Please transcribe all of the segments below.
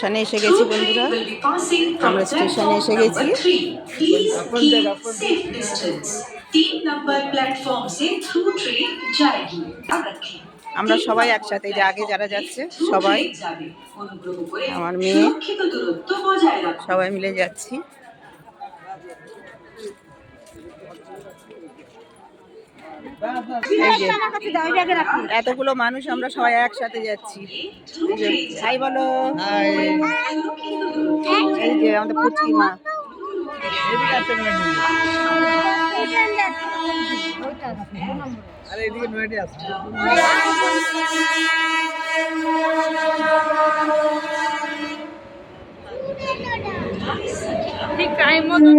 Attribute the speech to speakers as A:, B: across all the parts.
A: স্টেশনে এসে গেছি বন্ধুরা। আমরা স্টেশনে এসে গেছি। আমরা সবাই একসাথে যে আগে যারা যাচ্ছে সবাই আমার মেয়ে সবাই মিলে যাচ্ছি। এতগুলো মানুষ আমরা সবাই একসাথে যাচ্ছি। ভাই বলো। এই যে আমাদের পুচকি মা। ঠিক টাইম মতো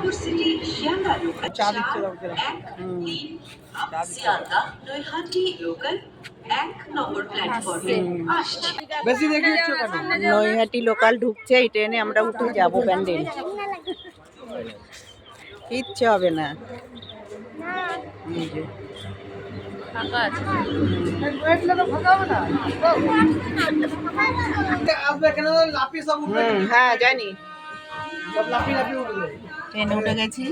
B: কৃষ্ণনগর সিটি শিয়ালদা লোকাল
C: চা দিচ্ছে দাও জরা।
B: এক তিন শিয়ালদা নৈহাটি লোকাল এক নম্বর প্ল্যাটফর্মে আসছে।
C: বেশি দেখে ইচ্ছো কেন?
A: নৈহাটি লোকাল ঢুকছে এই ট্রেনে আমরা উঠে যাব প্যান্ডেল। কিচ্ছু হবে না। হ্যাঁ জানি। ট্রেনে উঠে গেছি।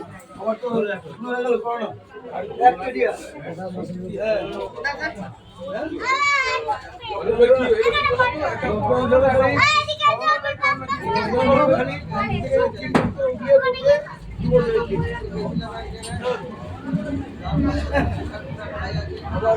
C: আবার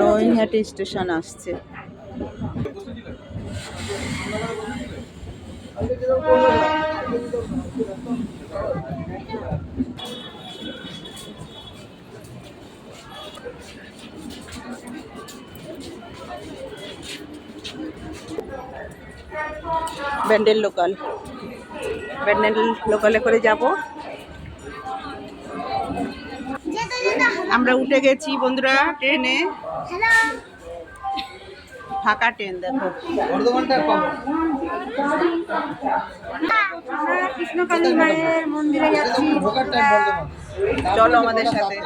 A: নৈহাটি স্টেশন আসছে। ব্যান্ডেল লোকাল। ব্যান্ডেল লোকালে করে যাব। আমরা উঠে গেছি বন্ধুরা ট্রেনে। ফাঁকা ট্রেন দেখো।
D: কৃষ্ণকালী মায়ের মন্দিরে যাচ্ছি।
C: ঢোকার টাইম বর্ধমান।
A: চলো আমাদের সাথে।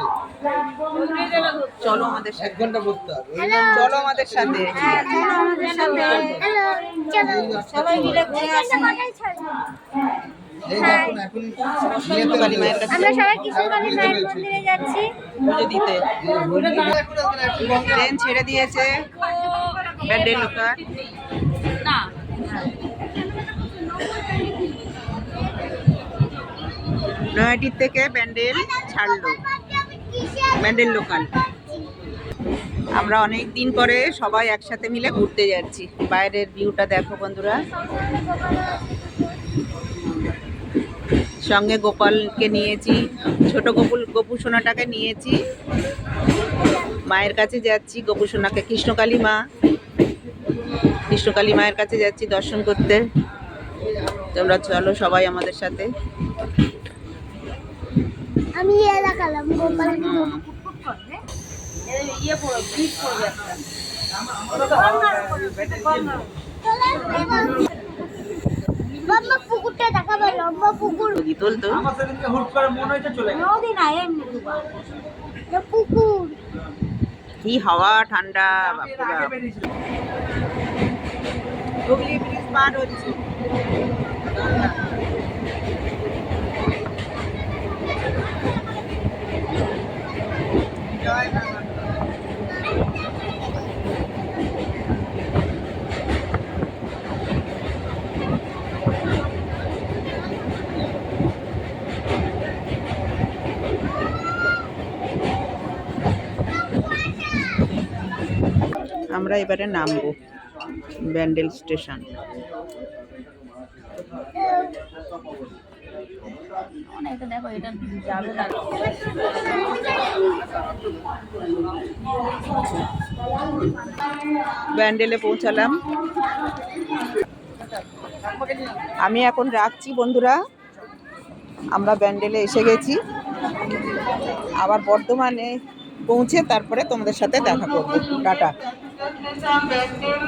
A: চলো আমাদের সাথে।
C: ঘণ্টা বসতে হবে।
A: চলো আমাদের সাথে।
D: হ্যাঁ, চলো আমাদের সাথে। সবাই মিলে ঘুরে আসি। আমরা সবাই কৃষ্ণকালী মায়ের মন্দিরে যাচ্ছি।
A: পুজো দিতে। ট্রেন ছেড়ে দিয়েছে। ব্যান্ডেল লোকাল নয়াটির থেকে ব্যান্ডেল ছাড়লো। ব্যান্ডেল লোকাল আমরা অনেক দিন পরে সবাই একসাথে মিলে ঘুরতে যাচ্ছি। বাইরের ভিউটা দেখো বন্ধুরা। সঙ্গে গোপালকে নিয়েছি ছোট গোপুল গোপু সোনাটাকে নিয়েছি। মায়ের কাছে যাচ্ছি গোপু সোনাকে কৃষ্ণকালী মা। কৃষ্ণকালী মায়ের কাছে যাচ্ছি দর্শন করতে। তোমরা চলো সবাই আমাদের সাথে।
D: আমি গোপাল বাবা পুকুরটা দেখাবে লম্বা পুকুর।
A: নদী তুলতো
C: আমার সেদিনকে হুট করে মনে হয়েছে চলে গেল
D: নদী না এমনি এটা পুকুর।
A: কি হাওয়া ঠান্ডা হুগলি ব্রিজ পার হচ্ছে। আমরা এবারে নামবো, ব্যান্ডেল স্টেশন। ব্যান্ডেলে পৌঁছালাম। আমি এখন রাখছি বন্ধুরা, আমরা ব্যান্ডেলে এসে গেছি। আবার বর্ধমানে পৌঁছে তারপরে তোমাদের সাথে দেখা করব। টাটা। Secretary Sam Bechtel